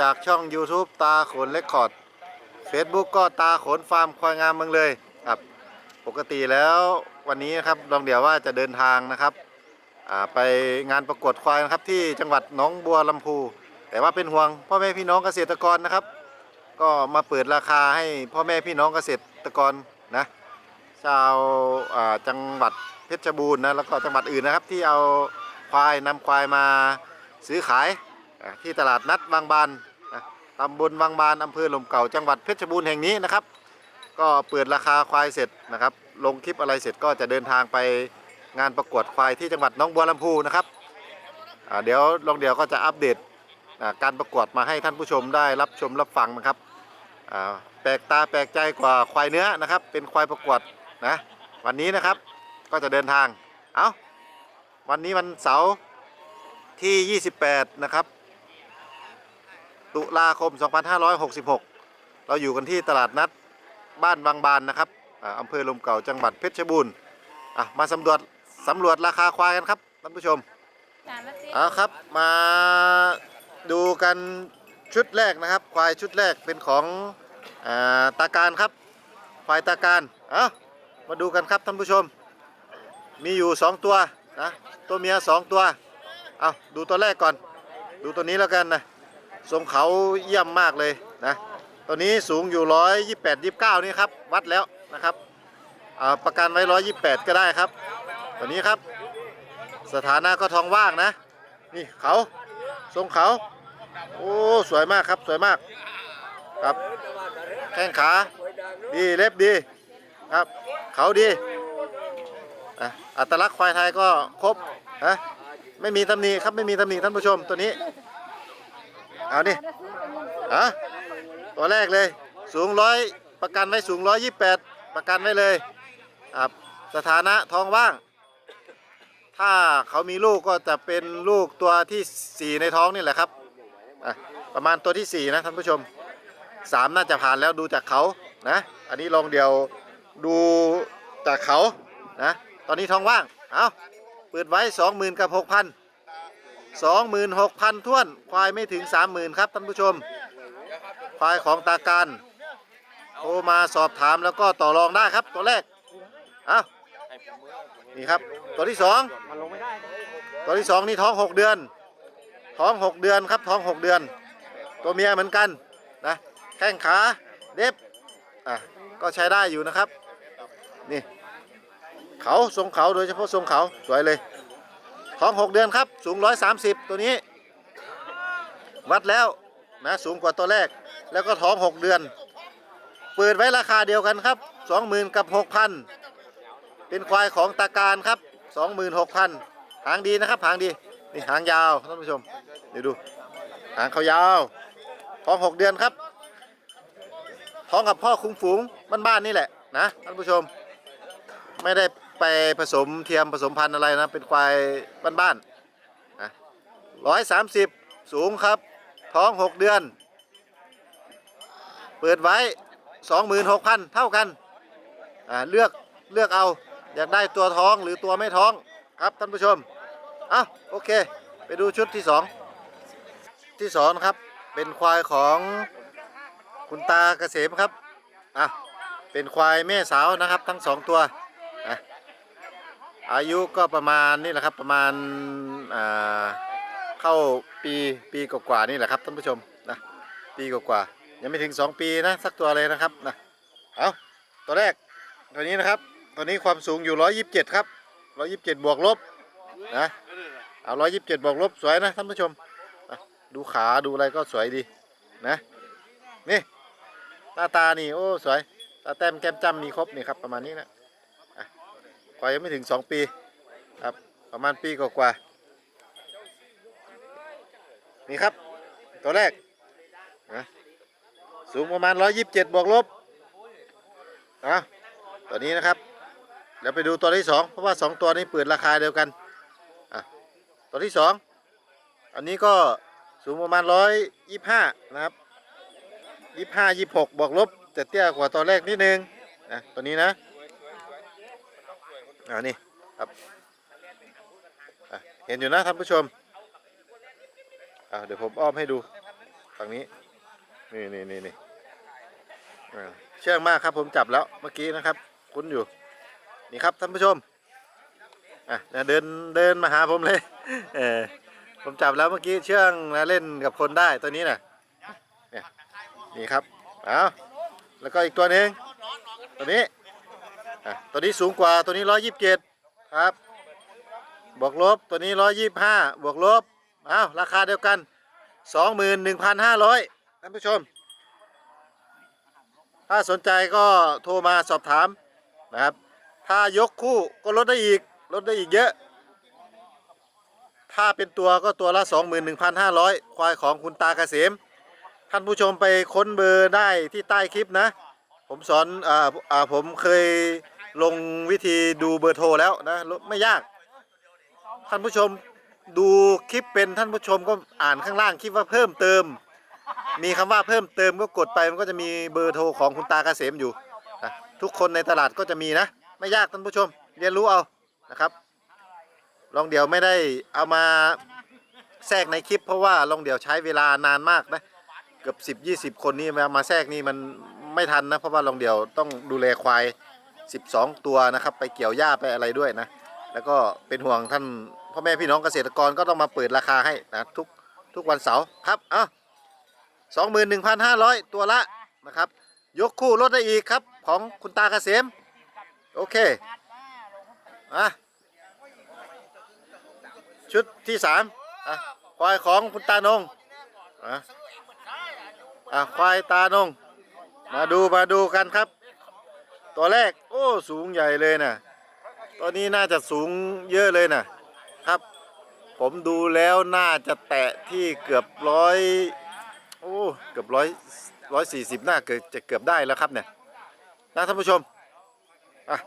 จากช่อง YouTube ตาขนเลคคอร์ด Facebook ก็ตาขนฟาร์มควายงามเมืองเลยครับปกติแล้ววันนี้นะครับรองเดี่ยวว่าจะเดินทางนะครับไปงานประกวดควายนะครับที่จังหวัดหนองบัวลำพู แต่ว่าเป็นห่วงพ่อแม่พี่น้องเกษตรกรนะครับ ก็มาเปิดราคาให้พ่อแม่พี่น้องเกษตรกรนะชาวจังหวัดเพชรบูรณ์นะแล้วก็จังหวัดอื่นนะครับ ที่เอาควายนำควายมาซื้อขายที่ตลาดนัดบางบาน ตำบลบางบานอำเภอหลมเก่าจังหวัดเพชรบูรณ์แห่งนี้นะครับ ก็เปิดราคาควายเสร็จนะครับ ลงคลิปอะไรเสร็จก็จะเดินทางไปงานประกวดควายที่จังหวัดน้องบัวลำพูนะครับเดี๋ยวลองเดี๋ยวก็จะอัปเดตการประกวดมาให้ท่านผู้ชมได้รับชมรับฟังนะครับแปลกตาแปลกใจกว่าควายเนื้อนะครับ เป็นควายประกวดนะวันนี้นะครับก็จะเดินทางเอ้าวันนี้วันเสาร์ที่ 28 นะครับ ตุลาคม 2566 เราอยู่กันที่ตลาดนัดบ้านบางบานนะครับอ่าอำเภอลมเก่าจังหวัดเพชรบูรณ์อะมาสำรวจสำรวจราคาควายกันครับท่านผู้ชมจานละสิเอาครับมาดูกันชุดแรกนะครับ ควายชุดแรกเป็นของอาตาการครับ ควายตาการเอามาดูกันครับท่านผู้ชม มีอยู่ 2 ตัวนะตัวเมีย 2 ตัวเอาดูตัวแรกก่อน ดูตัวนี้แล้วกันนะ ทรงเขาเยี่ยมมากเลยนะตัวนี้สูงอยู่128 29นี่ครับวัดแล้วนะครับอ่าประกันไว้128ก็ได้ครับ ตัวนี้ครับ สถานะก็ทองว่างนะ นี่เขาทรงเขา โอ้สวยมากครับสวยมากครับแข้งขาดีเล็บดีครับ เขาดีอัตลักษณ์ควายไทยก็ครบนะไม่มีตำหนิครับไม่มีตำหนิท่านผู้ชมตัวนี้ เอานี่อะตัวแรกเลย สูงร้อยประกันไว้สูงร้อยยี่แปดประกันไว้เลยครับสถานะท้องว่าง ถ้าเขามีลูกก็จะเป็นลูกตัวที่สี่ในท้องนี่แหละครับอะประมาณตัวที่สี่นะท่านผู้ชมสามน่าจะผ่านแล้วดูจากเขานะ อันนี้ลองเดียวดูจากเขานะ ตอนนี้ท้องว่าง เอาเปิดไว้สองหมื่นกับหกพัน สองหมื่นหกพันท้วน ควายไม่ถึงสามหมื่นครับท่านผู้ชม ควายของตาการโทรมาสอบถามแล้วก็ต่อรองได้ครับตัวแรกเอานี่ครับตัวที่สองตัวที่สองนี่ท้องหกเดือน ท้องหกเดือนครับท้องหกเดือน ตัวเมียเหมือนกันนะแข้งขาเด็บอะก็ใช้ได้อยู่นะครับ นี่เขาทรงเขาโดยเฉพาะทรงเขาสวยเลย ท้องหกเดือนครับ สูงร้อยสามสิบตัวนี้ วัดแล้วนะสูงกว่าตัวแรก แล้วก็ท้อง 6 เดือน เปิดไว้ราคาเดียวกันครับ 20,000 กับ 6,000 เป็นควายของตาการครับ 26,000 หางดีนะครับ หางดี นี่หางยาวท่านผู้ชม เดี๋ยวดู หางเขายาว ท้อง 6 เดือนครับ ท้องกับพ่อคุ้งฝูงบ้านๆนี่แหละนะท่านผู้ชม ไม่ได้ ไปผสมเทียมผสมพันธุ์อะไรนะเป็นควายบ้านๆร้อยสามสิบสูงครับ ท้อง6เดือน เปิดไว้26,000เท่ากันอ่าเลือกเลือกเอาอยากได้ตัวท้องหรือตัวไม่ท้องครับท่านผู้ชมอะโอเค ไปดูชุดที่2ที่2นะครับเป็นควายของคุณตาเกษมครับอะเป็นควายแม่สาวนะครับทั้งสองตัวอะ อายุก็ประมาณนี่แหละครับประมาณอ่าเข้าปีปีกว่าๆนี่แหละครับท่านผู้ชมนะปีกว่าๆยังไม่ถึง 2 ปีนะสักตัวเลยนะครับนะเอาตัวแรกตัวนี้นะครับตัวนี้ความสูงอยู่ 127 ครับ 127 บวกลบนะเอา 127 บวกลบสวยนะท่านผู้ชมดูขาดูอะไรก็สวยดีนะนี่หน้าตานี่โอ้สวยตาแต้มแก้มจ้ำมีครบนี่ครับประมาณนี้นะ กว่ายังไม่ถึง2ปีครับประมาณปีกว่าๆนี่ครับ ตัวแรกนะสูงประมาณ 127 บวกลบนะตัวนี้นะครับเดี๋ยวไปดูตัวที่2เพราะว่า2ตัวนี้เปิดราคาเดียวกันอะตัวที่2อันนี้ก็สูงประมาณ 125 นะครับ 25 26 บวกลบแต่เตี้ยกว่าตัวแรกนิดนึงนะตัวนี้นะ อ่านี่ครับเห็นอยู่นะท่านผู้ชมอะเดี๋ยวผมอ้อมให้ดูฝั่งนี้ นี่นี่นี่นี่เชื่องมากครับผมจับแล้วเมื่อกี้นะครับ คุ้นอยู่ นี่ครับท่านผู้ชมอะเนี่ยเดินเดินมาหาผมเลย เออผมจับแล้วเมื่อกี้เชื่องนะเล่นกับคนได้ตัวนี้น่ะเนี่ยนี่ครับเอาแล้วก็อีกตัวหนึ่งตัวนี้ อะตัวนี้สูงกว่าตัวนี้ร้อยยี่สิบเจ็ดครับบวกลบตัวนี้ร้อยยี่สิบห้าบวกลบเอาราคาเดียวกันสองหมื่นหนึ่งพันห้าร้อยท่านผู้ชม ถ้าสนใจก็โทรมาสอบถามนะครับ ถ้ายกคู่ก็ลดได้อีกลดได้อีกเยอะ ถ้าเป็นตัวก็ตัวละ 21,500 ควายของคุณตาเกษม ท่านผู้ชมไปค้นเบอร์ได้ที่ใต้คลิปนะ ผมสอนอ่าอ่าผมเคย ลงวิธีดูเบอร์โทรแล้วนะไม่ยาก ท่านผู้ชมดูคลิปเป็นท่านผู้ชมก็อ่านข้างล่างคลิปว่าเพิ่มเติม มีคำว่าเพิ่มเติมก็กดไปมันก็จะมีเบอร์โทรของคุณตาเกษมอยู่นะทุกคนในตลาดก็จะมีนะ ไม่ยากท่านผู้ชม เรียนรู้เอานะครับ ลองเดี่ยวไม่ได้เอามาแทรกในคลิป เพราะว่าลองเดี่ยวใช้เวลานานมากนะเกือบ10 20 คนนี่มามาแทรกนี่มันไม่ทันนะเพราะว่าลองเดี่ยวต้องดูแลควาย 12 ตัวนะครับ ไปเกี่ยวหญ้าไปอะไรด้วยนะ แล้วก็เป็นห่วงท่านพ่อแม่พี่น้องเกษตรกรก็ต้องมาเปิดราคาให้นะทุกทุกวันเสาร์ครับเอ้าสองหมื่นหนึ่งพันห้าร้อยตัวละนะครับ ยกคู่ลดได้อีกครับของคุณตาเกษม โอเคอะชุดที่สามอะควายของคุณตานงอะอะควายตานง มาดูมาดูกันครับ ตัวแรกโอ้สูงใหญ่เลยนะตัวนี้น่าจะสูงเยอะเลยนะครับ ผมดูแล้วน่าจะแตะที่เกือบร้อยโอ้เกือบร้อยร้อยสี่สิบน่าเกือบจะเกือบได้แล้วครับเนี่ยนะท่านผู้ชมอะ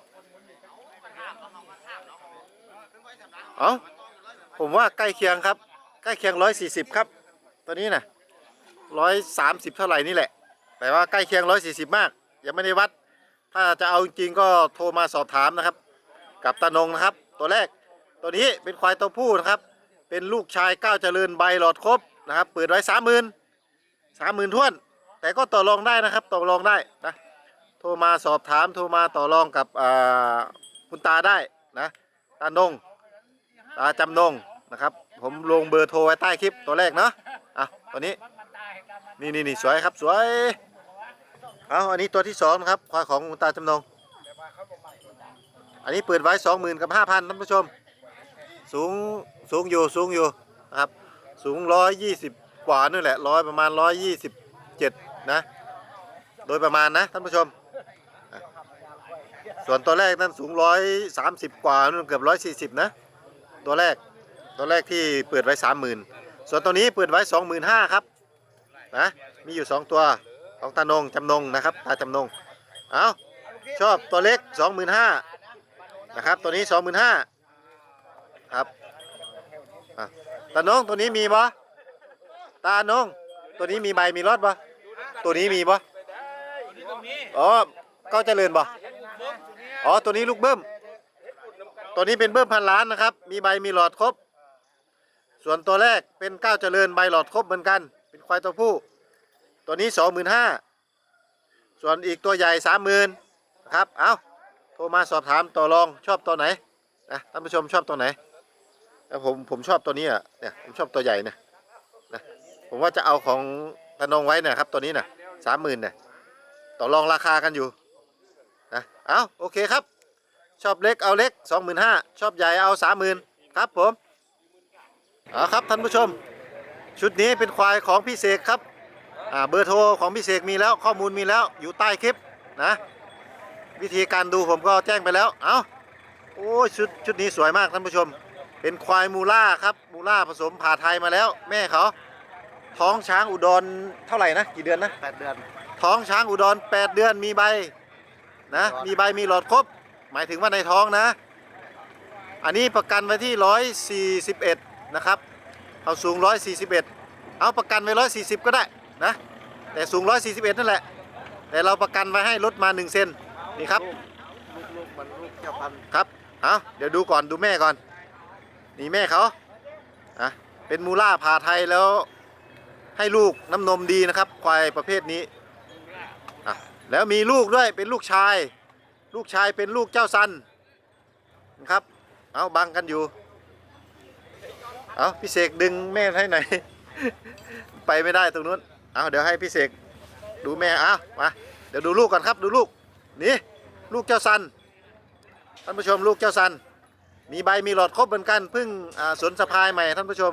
เอาผมว่าใกล้เคียงครับ ใกล้เคียงร้อยสี่สิบครับตัวนี้นะร้อยสามสิบเท่าไหร่นี่แหละ แต่ว่าใกล้เคียงร้อยสี่สิบมาก ยังไม่ได้วัด ถ้าจะเอาจริงๆก็โทรมาสอบถามนะครับ กับตานงนะครับ ตัวแรกตัวนี้เป็นควายตัวผู้นะครับ เป็นลูกชายก้าวเจริญใบหลอดครบนะครับเปิดไว้สามหมื่นสามหมื่นท้วน แต่ก็ต่อรองได้นะครับต่อรองได้นะโทรมาสอบถามโทรมาต่อรองกับคุณตาได้นะตานงตาจำนงนะครับผมลงเบอร์โทรไว้ใต้คลิปตัวแรกเนาะอะตัวนี้นี่นี่นี่สวยครับสวย เอาอันนี้ตัวที่สองนะครับควายของคุณตาจำนง อันนี้เปิดไว้สองหมื่นกับห้าพันท่านผู้ชม สูงสูงอยู่สูงอยู่นะครับ สูงร้อยยี่สิบกว่านี่แหละร้อยประมาณร้อยยี่สิบเจ็ดนะ โดยประมาณนะท่านผู้ชม ส่วนตัวแรกนั่นสูงร้อยสามสิบกว่านู่นเกือบร้อยสี่สิบนะ ตัวแรกตัวแรกที่เปิดไว้สามหมื่นส่วนตัวนี้เปิดไว้สองหมื่นห้าครับนะมีอยู่สองตัว ของตานงจำนงนะครับตาจำนงเอาชอบตัวเล็กสองหมื่นห้านะครับตัวนี้สองหมื่นห้าครับตานงตัวนี้มีบ่ตานงตัวนี้มีใบมีรถบ่ตัวนี้มีบ่อ๋อก็เจริญบ่อ๋อตัวนี้ลูกเบิ้มตัวนี้เป็นเบิ้มพันล้านนะครับ มีใบมีหลอดครบ ส่วนตัวแรกเป็นก้าวเจริญใบหลอดครบเหมือนกัน เป็นควายตัวผู้ ตัวนี้สองหมื่นห้าส่วนอีกตัวใหญ่สามหมื่นนะครับ เอาโทรมาสอบถามต่อรองชอบตัวไหนนะท่านผู้ชมชอบตัวไหนแล้วผมผมชอบตัวนี้อะเนี่ยผมชอบตัวใหญ่เนี่ยนะผมว่าจะเอาของตะนงไว้นะครับตัวนี้นะสามหมื่นเนี่ยต่อรองราคากันอยู่นะเอาโอเคครับ ชอบเล็กเอาเล็กสองหมื่นห้าชอบใหญ่เอาสามหมื่นครับผมเอาครับท่านผู้ชม ชุดนี้เป็นควายของพี่เสกครับ เบอร์โทรของพี่เสกมีแล้วข้อมูลมีแล้วอยู่ใต้คลิปนะ วิธีการดูผมก็แจ้งไปแล้ว เอาโอ้ยชุดชุดนี้สวยมากท่านผู้ชม เป็นควายมูล่าครับมูล่าผสมผ่าไทยมาแล้ว แม่เขาท้องช้างอุดรเท่าไหร่นะกี่เดือนนะแปดเดือน ท้องช้างอุดร 8 เดือนมีใบนะมีใบมีหลอดครบ หมายถึงว่าในท้องนะ อันนี้ประกันไว้ที่ 141 นะครับ เอาสูง 141 เอาประกันไว้ 140 ก็ได้ นะแต่สูง 141 นั่นแหละ แต่เราประกันไว้ให้ลดมา 1 เซนนี่ครับลูกลูกมันลูกเจ้าพันธุ์ครับเอาเดี๋ยวดูก่อนดูแม่ก่อน นี่แม่เขาอะเป็นมูล่าพาไทยแล้วให้ลูกน้ำนมดีนะครับ ควายประเภทนี้อะแล้วมีลูกด้วยเป็นลูกชาย ลูกชายเป็นลูกเจ้าซันนะครับเอาบังกันอยู่เอาพี่เสกดึงแม่ให้หน่อยไปไม่ได้ตรงนู้น เอาเดี๋ยวให้พี่เสกดูแม่เอามาเดี๋ยวดูลูกก่อนครับดูลูกนี่ลูกเจ้าซันท่านผู้ชมลูกเจ้าซัน มีใบมีหลอดครบเหมือนกันพิ่งสวนสะพายใหม่ท่านผู้ชม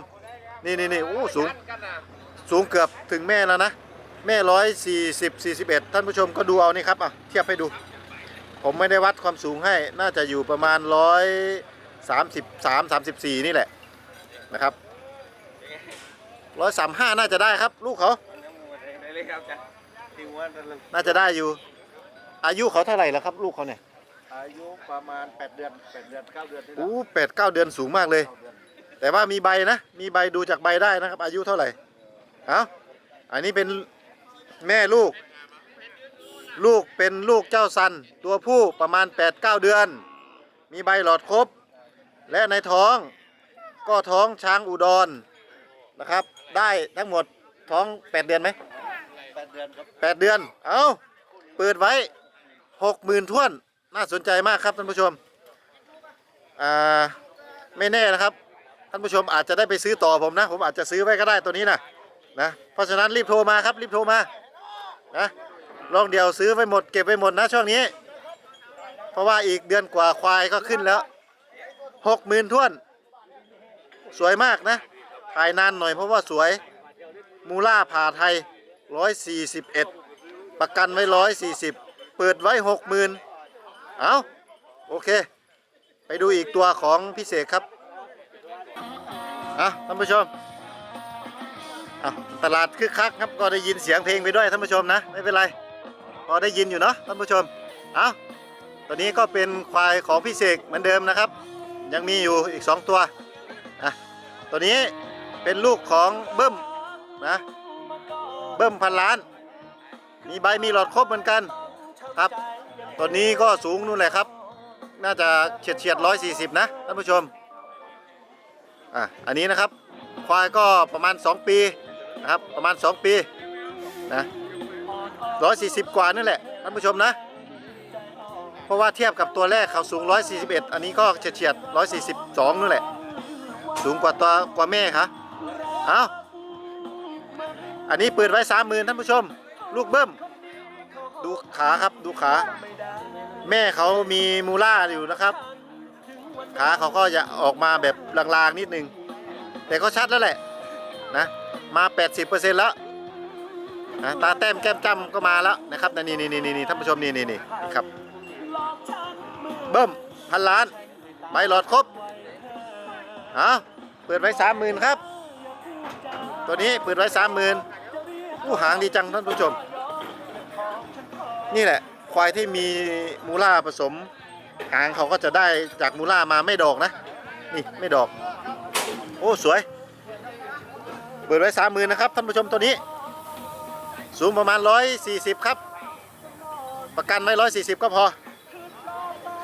นี่นี่นี่โอ้สูงสูงเกือบถึงแม่แล้วนะ แม่ร้อยสี่สิบสี่สิบเอ็ดท่านผู้ชมก็ดูเอานี่ครับอะเทียบให้ดู ผมไม่ได้วัดความสูงให้น่าจะอยู่ประมาณร้อยสามสิบสามสามสิบสี่นี่แหละนะครับร้อยสามห้าน่าจะได้ครับ ลูกเขา เลยครับจ้ะที่ว่าตะลึงน่าจะได้อยู่ อายุเขาเท่าไหร่แล้วครับ ลูกเขาเนี่ยอายุประมาณ 8 เดือน 8 เดือน 9 เดือนนี่แหละอู้แปดเก้าเดือนสูงมากเลย เก้าเดือนแต่ว่ามีใบนะ มีใบดูจากใบได้นะครับ อายุเท่าไหร่ เอาอันนี้เป็นแม่ลูก ลูกเป็นลูกเจ้าซัน ตัวผู้ประมาณ 8-9 เดือน มีใบหลอดครบ และในท้องก็ท้องช้างอุดรนะครับ ได้ทั้งหมดท้อง 8 เดือนไหม8เดือนครับ8เดือน เอาเปิดไว้60,000ท้วน น่าสนใจมากครับท่านผู้ชม อ่า ไม่แน่นะครับ ท่านผู้ชมอาจจะได้ไปซื้อต่อผมนะ ผมอาจจะซื้อไว้ก็ได้ตัวนี้นะนะ เพราะฉะนั้นรีบโทรมาครับ รีบโทรมา นะลองเดียวซื้อไว้หมดเก็บไว้หมดนะช่วงนี้ เพราะว่าอีกเดือนกว่าควายก็ขึ้นแล้วหกหมื่นท้วน สวยมากนะถ่ายนานหน่อยเพราะว่าสวย มูล่าผ่าไทย ร้อยสี่สิบเอ็ดประกันไว้ร้อยสี่สิบเปิดไว้หกหมื่นเอาโอเค ไปดูอีกตัวของพิเศษครับอะท่านผู้ชมอะตลาดคึกคักครับก็ได้ยินเสียงเพลงไปด้วยท่านผู้ชมนะไม่เป็นไรพอได้ยินอยู่เนาะท่านผู้ชมเอาตัวนี้ก็เป็นควายของพิเศษเหมือนเดิมนะครับ ยังมีอยู่อีก 2 ตัวอะตัวนี้เป็นลูกของเบิ้มนะ เบิ้มพันล้าน มีใบมีหลอดครบเหมือนกันครับตัวนี้ก็สูงนู่นแหละครับ น่าจะเฉียดเฉียดร้อยสี่สิบนะท่านผู้ชมอะอันนี้นะครับ ควายก็ประมาณ 2 ปีนะครับประมาณ 2 ปีนะร้อยสี่สิบกว่านั่นแหละท่านผู้ชมนะ เพราะว่าเทียบกับตัวแรกเขาสูง 141 อันนี้ก็เฉียดเฉียด142นั่นแหละ สูงกว่าตัวกว่าแม่ครับเอา อันนี้เปิดไว้30,000ท่านผู้ชม ลูกเบิ้ม ดูขาครับดูขา แม่เขามีมูล่าอยู่นะครับ ขาเขาก็จะออกมาแบบลางๆนิดนึง แต่ก็ชัดแล้วแหละนะมา 80%แล้วนะตาแต้มแก้มจ้ำก็มาแล้วนะครับนี่นี่นี่นี่ท่านผู้ชมนี่นี่นี่ครับเบิ้มพันล้านใบหลอดครบเอาเปิดไว้สามหมื่นครับ ตัวนี้เปิดไว้สามหมื่น ผู้หางดีจังท่านผู้ชม นี่แหละ ควายที่มีมูล่าผสม หางเขาก็จะได้จากมูล่ามาไม่ดอกนะ นี่ไม่ดอก โอ้สวย เปิดไว้สามหมื่นนะครับท่านผู้ชมตัวนี้ สูงประมาณร้อยสี่สิบครับ ประกันไว้ร้อยสี่สิบก็พอ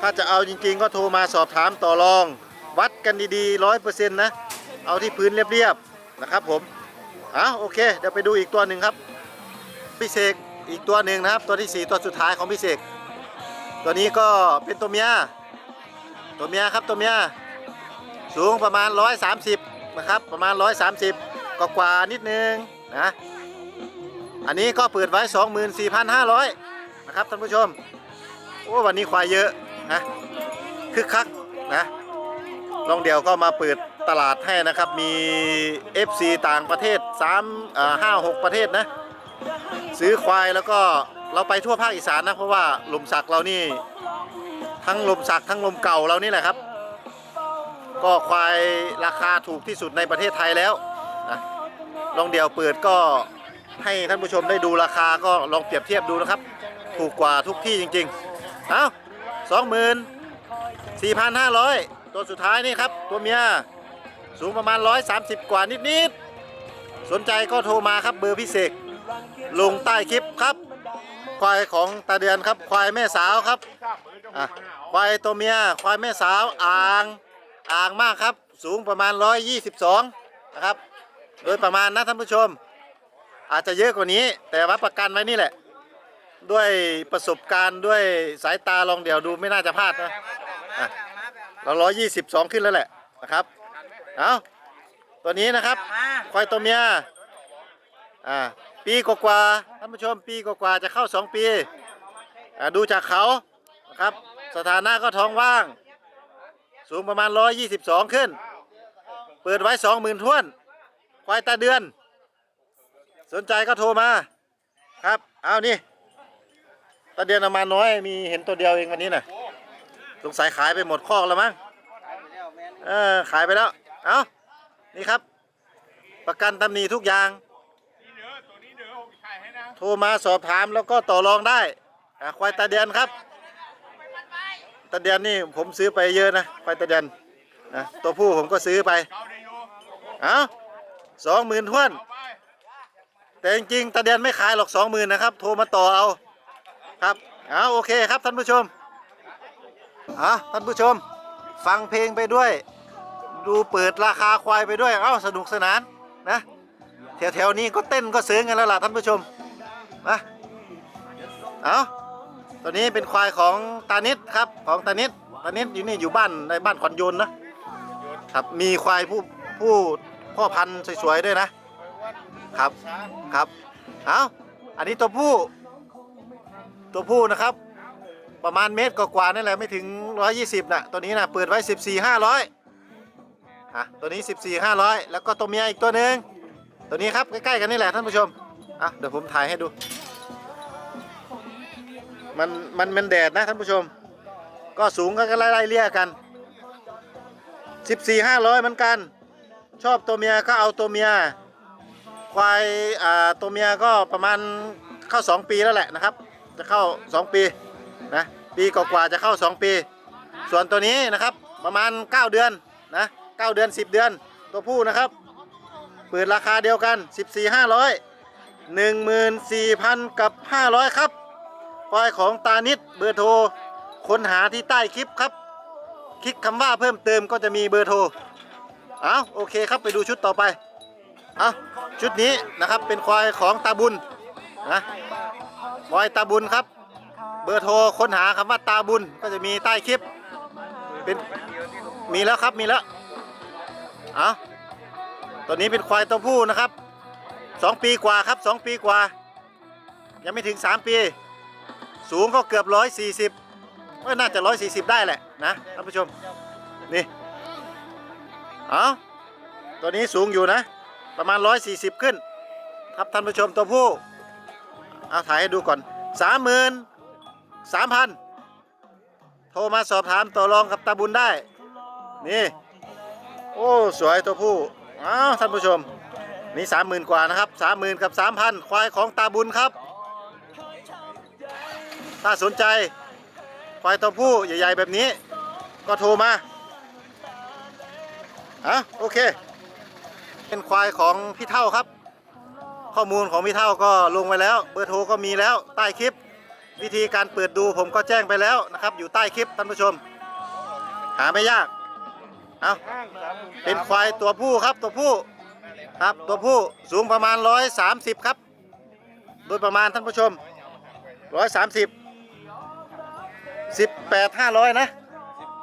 ถ้าจะเอาจริงๆ ก็โทรมาสอบถามต่อรอง วัดกันดีๆร้อยเปอร์เซ็นต์นะ เอาที่พื้นเรียบๆนะครับผม อะโอเค เดี๋ยวไปดูอีกตัวหนึ่งครับพิเศษอีกตัวหนึ่งนะครับ ตัวที่สี่ตัวสุดท้ายของพิเศษตัวนี้ก็เป็นตัวเมียตัวเมียครับตัวเมียสูงประมาณ 130 นะครับ ประมาณ 130กว่ากว่านิดนึงนะอันนี้ก็เปิดไว้ 24,500 นะครับท่านผู้ชมโอ้วันนี้ควายเยอะนะคึกคักนะลองเดียวก็มาเปิด ตลาดให้นะครับ มี FC ต่างประเทศ3อ่า5 6 ประเทศนะ ซื้อควายแล้วก็เราไปทั่วภาคอีสานนะ เพราะว่าลมสักเรานี่ ทั้งลมสักทั้งลมเก่าเรานี่แหละครับ ก็ควายราคาถูกที่สุดในประเทศไทยแล้วนะลองเดี่ยวเปิดก็ให้ท่านผู้ชมได้ดูราคาก็ลองเปรียบเทียบดูนะครับ ถูกกว่าทุกที่จริงๆ เอาสองหมื่นสี่พันห้าร้อยตัวสุดท้ายนี่ครับ ตัวเมีย สูงประมาณ 130 กว่านิดๆ สนใจก็โทรมาครับเบอร์พิเศษลงใต้คลิปครับ ควายของตาเดือนครับ ควายแม่สาวครับอะควายตัวเมีย ควายแม่สาวอ่าง อ่างมากครับ สูงประมาณ 122 นะครับ โดยประมาณนะท่านผู้ชม อาจจะเยอะกว่านี้ แต่ว่าประกันไว้นี่แหละ ด้วยประสบการณ์ด้วยสายตาลองเดี๋ยวดูไม่น่าจะพลาดนะอะเราร้อยยี่สิบสองขึ้นแล้วแหละนะครับ เอาตัวนี้นะครับควายตัวเมียอ่าปีกว่าๆท่านผู้ชมปีกว่าๆจะเข้าสองปีอ่าดูจากเขานะครับสถานะก็ท้องว่าง สูงประมาณ 122 ขึ้น เปิดไว้ 20,000ท้วน ควายตาเดือน สนใจก็โทรมาครับเอานี่ตาเดือนเอามาน้อยมีเห็นตัวเดียวเองวันนี้น่ะสงสัยขายไปหมดคอกแล้วมั้งเออขายไปแล้ว เอานี่ครับ ประกันตำหนิทุกอย่าง โทรมาสอบถามแล้วก็ต่อรองได้อะควายตาเดือนครับ ตาเดือนนี่ผมซื้อไปเยอะนะ ควายตาเดือนนะตัวผู้ผมก็ซื้อไป เอาสองหมื่นท้วน แต่จริงๆตาเดือนไม่ขายหรอกสองหมื่นนะครับ โทรมาต่อเอา ครับ เอาโอเคครับท่านผู้ชมอะท่านผู้ชม ฟังเพลงไปด้วย ดูเปิดราคาควายไปด้วย เอ้าสนุกสนานนะแถวๆนี้ก็เต้นก็เสือกันแล้วล่ะท่านผู้ชมมาเอาตัวนี้เป็นควายของตานิดครับของตานิดตานิดอยู่นี่อยู่บ้านในบ้านขวัญยนนะ ครับมีควายผู้ผู้พ่อพันธุ์สวยๆด้วยนะครับครับเอาอันนี้ตัวผู้ ตัวผู้นะครับ ประมาณเมตรกว่าๆนั่นแหละไม่ถึง 120นะตัวนี้นะเปิดไว้ 14 500 อะตัวนี้ 14 500 แล้วก็ตัวเมียอีกตัวหนึ่งตัวนี้ครับใกล้ๆกันนี่แหละท่านผู้ชมอะเดี๋ยวผมถ่ายให้ดู มันมันมันแดดนะท่านผู้ชม ก็สูงก็ไล่ไล่เลี่ยกัน 14 500เหมือนกัน ชอบตัวเมียก็เอาตัวเมียควายอ่าตัวเมียก็ประมาณเข้า 2 ปีแล้วแหละนะครับ จะเข้า 2 ปีนะปีกว่าๆจะเข้า 2 ปี ส่วนตัวนี้นะครับประมาณ 9 เดือนนะ 9 เดือน 10 เดือน ตัวผู้นะครับ เปิดราคาเดียวกัน 14 500 14,000 กับ 500 ครับควายของตานิดเบอร์โทร ค้นหาที่ใต้คลิปครับ คลิกคำว่าเพิ่มเติมก็จะมีเบอร์โทร เอาโอเคครับไปดูชุดต่อไปเอาชุดนี้นะครับเป็นควายของตาบุญนะควายตาบุญครับ เบอร์โทรค้นหาคำว่าตาบุญก็จะมีใต้คลิปเป็นมีแล้วครับมีแล้ว เอาตัวนี้เป็นควายตัวผู้นะครับสองปีกว่าครับสองปีกว่า ยังไม่ถึงสามปี สูงก็เกือบร้อยสี่สิบก็น่าจะร้อยสี่สิบได้แหละนะท่านผู้ชม นี่ เอาตัวนี้สูงอยู่นะ ประมาณ140ขึ้น ครับท่านผู้ชมตัวผู้ เอาถ่ายให้ดูก่อน30,000 3,000โทรมาสอบถามต่อรองกับตาบุญได้ นี่ โอ้สวยตัวผู้อ้าวท่านผู้ชม นี่30,000กว่านะครับ30,000กับ3,000ควายของตาบุญครับ ถ้าสนใจ ควายตัวผู้ใหญ่ๆแบบนี้ ก็โทรมาอะโอเค เป็นควายของพี่เท่าครับ ข้อมูลของพี่เท่าก็ลงไว้แล้ว เบอร์โทรก็มีแล้วใต้คลิป วิธีการเปิดดูผมก็แจ้งไปแล้วนะครับ อยู่ใต้คลิปท่านผู้ชม หาไม่ยาก เอาเป็นควายตัวผู้ครับตัวผู้ครับตัวผู้สูงประมาณ 130 ครับ โดยประมาณท่านผู้ชม 130 18 500 นะ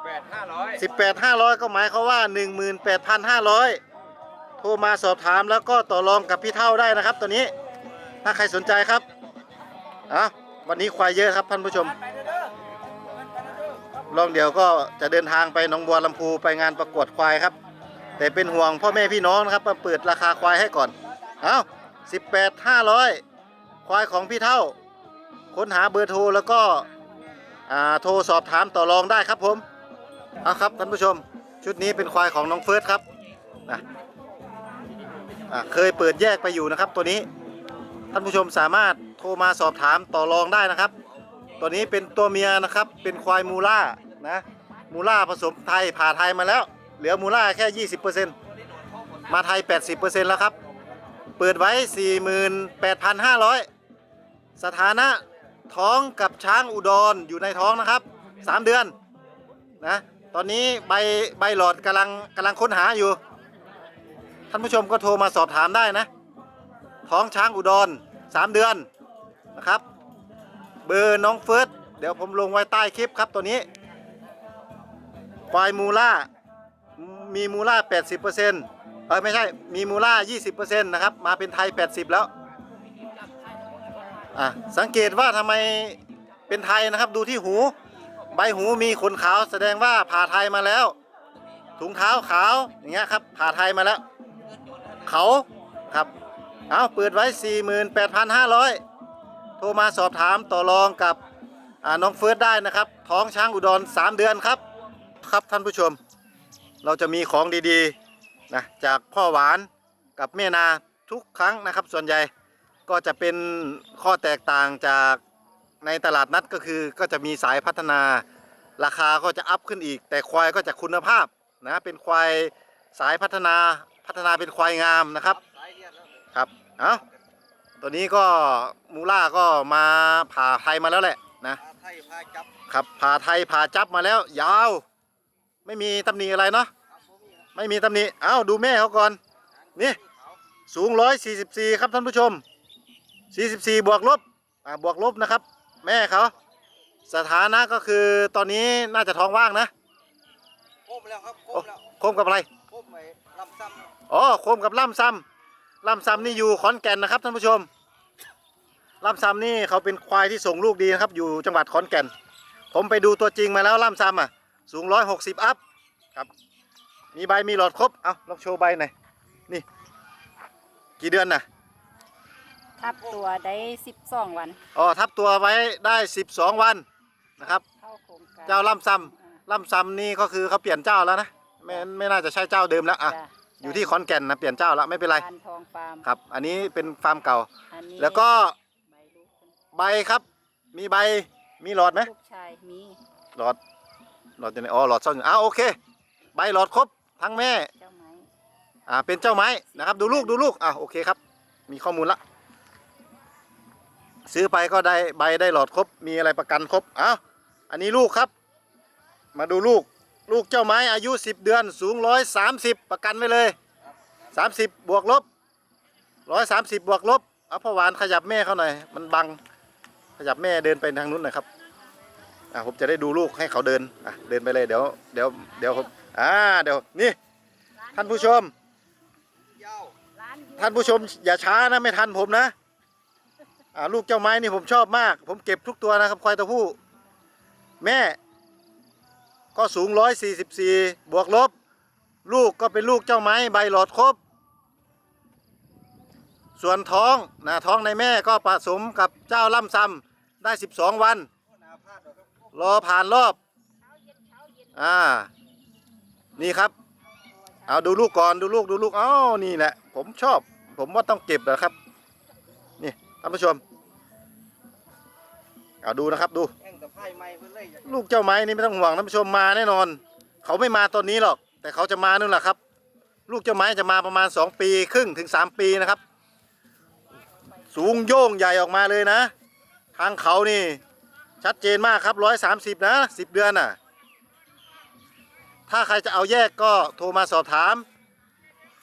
แปดห้าร้อย18 500 ก็หมายเขามว่า 18,500 โทรมาสอบถามแล้วก็ต่อรองกับพี่เท่าได้นะครับตัวนี้ ถ้าใครสนใจครับอะวันนี้ควายเยอะครับท่านผู้ชม ลองเดี๋ยวก็จะเดินทางไปหนองบัวลำพูไปงานประกวดควายครับ แต่เป็นห่วงพ่อแม่พี่น้องนะครับมาเปิดราคาควายให้ก่อน เอา18 500ควายของพี่เท่า ค้นหาเบอร์โทรแล้วก็อ่าโทรสอบถามต่อรองได้ครับผมเอาครับท่านผู้ชม ชุดนี้เป็นควายของน้องเฟิร์สครับนะอะเคยเปิดแยกไปอยู่นะครับ ตัวนี้ท่านผู้ชมสามารถโทรมาสอบถามต่อรองได้นะครับ ตัวนี้เป็นตัวเมียนะครับเป็นควายมูล่า นะมูล่าผสมไทยผ่าไทยมาแล้ว เหลือมูล่าแค่ 20%มาไทย 80%แล้วครับ เปิดไว้ 48,500 สถานะท้องกับช้างอุดรอยู่ในท้องนะครับ 3 เดือนนะตอนนี้ใบใบหลอดกำลังกำลังค้นหาอยู่ ท่านผู้ชมก็โทรมาสอบถามได้นะ ท้องช้างอุดร 3 เดือนนะครับ เบอร์น้องเฟิร์สเดี๋ยวผมลงไว้ใต้คลิปครับตัวนี้ ควายมูล่า มีมูล่า 80%เออไม่ใช่ มีมูล่า 20%นะครับ มาเป็นไทย 80 แล้ว อะ สังเกตว่าทำไมเป็นไทยนะครับ ดูที่หู ใบหูมีขนขาวแสดงว่าผ่าไทยมาแล้ว ถุงเท้าขาวอย่างเงี้ยครับ ผ่าไทยมาแล้ว เขาครับ เอาเปิดไว้ 48,500 โทรมาสอบถามต่อรองกับน้องเฟิร์สได้นะครับ ท้องช้างอุดร 3 เดือนครับ ครับท่านผู้ชม เราจะมีของดีๆนะจากพ่อหวานกับแม่นาทุกครั้งนะครับ ส่วนใหญ่ก็จะเป็นข้อแตกต่างจากในตลาดนัดก็คือก็จะมีสายพัฒนาราคาก็จะอัพขึ้นอีก แต่ควายก็จะคุณภาพนะเป็นควายสายพัฒนาพัฒนาเป็นควายงามนะครับสายเทียนแล้วครับเอาตัวนี้ก็มูล่าก็มาผ่าไทยมาแล้วแหละนะพาไทยพาจับครับผ่าไทยผ่าจับมาแล้วยาว ไม่มีตำหนิอะไรเนาะครับผมนี่ครับไม่มีตำหนิเอ้าดูแม่เขาก่อน นี่ขาวสูง144ครับท่านผู้ชม44บวกลบอ่าบวกลบนะครับ แม่เขาสถานะก็คือตอนนี้น่าจะท้องว่างนะโคมแล้วครับโคโอ้มแล้วโคมกับอะไรโคมไปลำซ้ำอ๋อโคมกับล่ำซ้ำล่ำซ้ำนี่อยู่ขอนแก่นนะครับท่านผู้ชมล่ำซ้ำนี่เขาเป็นควายที่ส่งลูกดีนะครับ อยู่จังหวัดขอนแก่น ผมไปดูตัวจริงมาแล้วล่ำซ้ำอะ สูง 160 อัพครับ มีใบมีหลอดครบ เอาลองโชว์ใบหน่อย นี่ กี่เดือนน่ะทับตัวได้สิบสองวัน อ๋อ ทับตัวไว้ได้ 12 วันนะครับ เข้าโครงการเจ้าล่ำซ้อ่าำล่ำซ้ำนี่ก็คือเขาเปลี่ยนเจ้าแล้วนะ ไม่ไม่น่าจะใช่เจ้าเดิมแล้วอะ จ้ะอยู่ที่ขอนแก่นนะเปลี่ยนเจ้าแล้วไม่เป็นไรพานทองฟาร์มครับ อันนี้เป็นฟาร์มเก่า อันนี้แล้วก็ใบลูกคุณใบครับ มีใบ มีหลอดไหม ลูกชายมีหลอด หลอดอยู่ไหนอ๋อหลอดซ่อนอยู่อ้าวโอเค ใบหลอดครบทั้งแม่เจ้าไม้อ่าเป็นเจ้าไม้นะครับ ดูลูกดูลูกอะโอเคครับ มีข้อมูลละ ซื้อไปก็ได้ใบได้หลอดครบ มีอะไรประกันครบอ้าวอันนี้ลูกครับ มาดูลูกลูกเจ้าไม้อายุ 10 เดือนสูง 130 ประกันไว้เลย 30 บวกลบ 130 บวกลบเอาพ่อหวานขยับแม่เขาหน่อย มันบังขยับแม่เดินไปทางนู้นหน่อยครับ อะผมจะได้ดูลูกให้เขาเดินอะเดินไปเลยเดี๋ยวเดี๋ยวเดี๋ยวผมอ่าเดี๋ยวนี่ท่านผู้ชมยาวร้านอยู่ท่านผู้ชมอย่าช้านะไม่ทันผมนะอ่าลูกเจ้าไม้นี่ผมชอบมาก ผมเก็บทุกตัวนะครับควายตัวผู้ แม่ ก็สูง144บวกลบ ลูกก็เป็นลูกเจ้าไม้ใบหลอดครบ ส่วนท้องนะท้องในแม่ก็ผสมกับเจ้าล่ำซำได้ 12 วันหน้าพาดค รอผ่านรอบ อ่า นี่ครับ เอาดูลูกก่อนดูลูกดูลูกอ้าวนี่แหละ ผมชอบ ผมว่าต้องเก็บนะครับ นี่ท่านผู้ชม เอาดูนะครับดู ลูกเจ้าไม้นี่ไม่ต้องห่วงท่านผู้ชมมาแน่นอน เขาไม่มาตอนนี้หรอก แต่เขาจะมานู่นแหละครับ ลูกเจ้าไม้จะมาประมาณ 2 ปีครึ่งถึง 3 ปีนะครับ สูงโย่งใหญ่ออกมาเลยนะ ทางเขานี่ ชัดเจนมากครับ130นะ10เดือนน่ะ ถ้าใครจะเอาแยกก็โทรมาสอบถาม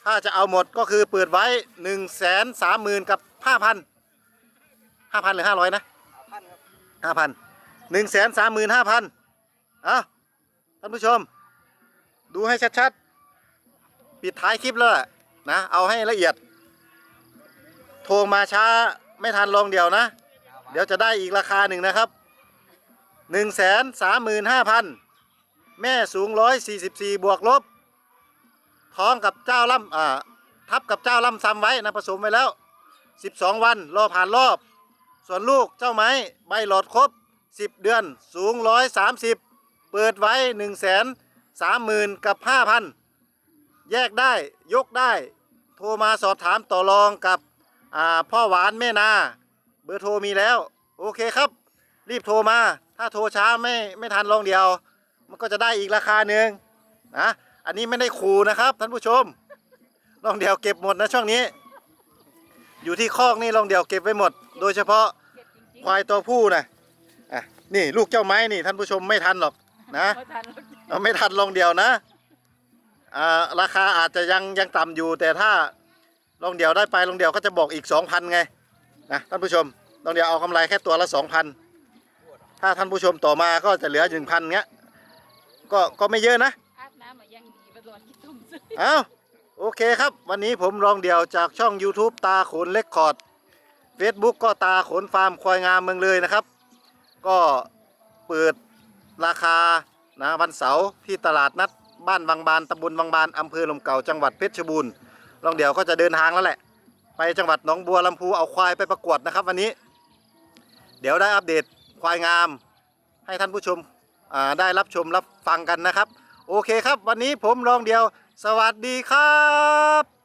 ถ้าจะเอาหมดก็คือเปิดไว้1นึ่งแสนสามหมื่นกับ5,000 5,000หรือ500นะพันครับห้าพันหนึ่งแสนสามหมื่นห้าพันอะท่านผู้ชม ดูให้ชัดๆ ปิดท้ายคลิปแล้วล่ะนะ เอาให้ละเอียด โทรมาช้าไม่ทันลองเดียวนะ เดี๋ยวจะได้อีกราคาหนึ่งนะครับ หนึ่งแสนสามหมื่นห้าพันแม่สูงร้อยสี่สิบสี่บวกลบ ท้องกับเจ้าล่ำอ่าทับกับเจ้าล่ำซ้ำไว้นะผสมไว้แล้ว12วันรอผ่านรอบ ส่วนลูกเจ้าไม้ใบหลอดครบ10เดือนสูง130เปิดไว้1 3 0 0 0 0กับ5,000แยกได้ยกได้ โทรมาสอบถามต่อรองกับพ่อหวานแม่นา เบอร์โทรมีแล้ว โอเคครับ รีบโทรมา ถ้าโทรช้าไม่ไม่ทันลองเดียว มันก็จะได้อีกราคาหนึ่งนะอันนี้ไม่ได้ขู่นะครับท่านผู้ชมลองเดียวเก็บหมดนะช่วงนี้ อยู่ที่คอกนี่ลองเดียวเก็บไว้หมด โดยเฉพาะเก็บจริงควายตัวผู้นะอะนี่ลูกเจ้าไม้นี่ท่านผู้ชมไม่ทันหรอกนะๆไม่ทันหรอกเอาไม่ทันลองเดียวนะอ่าราคาอาจจะยังยังต่ำอยู่ แต่ถ้าลองเดียวได้ไปลองเดียวก็จะบอกอีก 2,000 ไงนะท่านผู้ชมลองเดียวเอากำไรแค่ตัวละ 2,000 ถ้าท่านผู้ชมต่อมาก็จะเหลือ1,000เงี้ยก็ก็ไม่เยอะนะอาบน้ำมายังดีไปรอนกินต้มซื้อเอาโอเคครับ วันนี้ผมลองเดี่ยวจากช่อง YouTube ตาโขนเล็กคอร์ด Facebook ก็ตาโขนฟาร์มควายงามเมืองเลยนะครับ ก็เปิดราคานะวันเสาร์ที่ตลาดนัดบ้านวังบานตำบลวังบานอำเภอลมเก่าจังหวัดเพชรบูรณ์ลองเดี่ยวก็จะเดินทางแล้วแหละ ไปจังหวัดหนองบัวลำพูเอาควายไปประกวดนะครับ วันนี้ เดี๋ยวได้อัปเดต ควายงาม ให้ท่านผู้ชมได้รับชมรับฟังกันนะครับ โอเคครับ วันนี้ผมลองเดียว สวัสดีครับ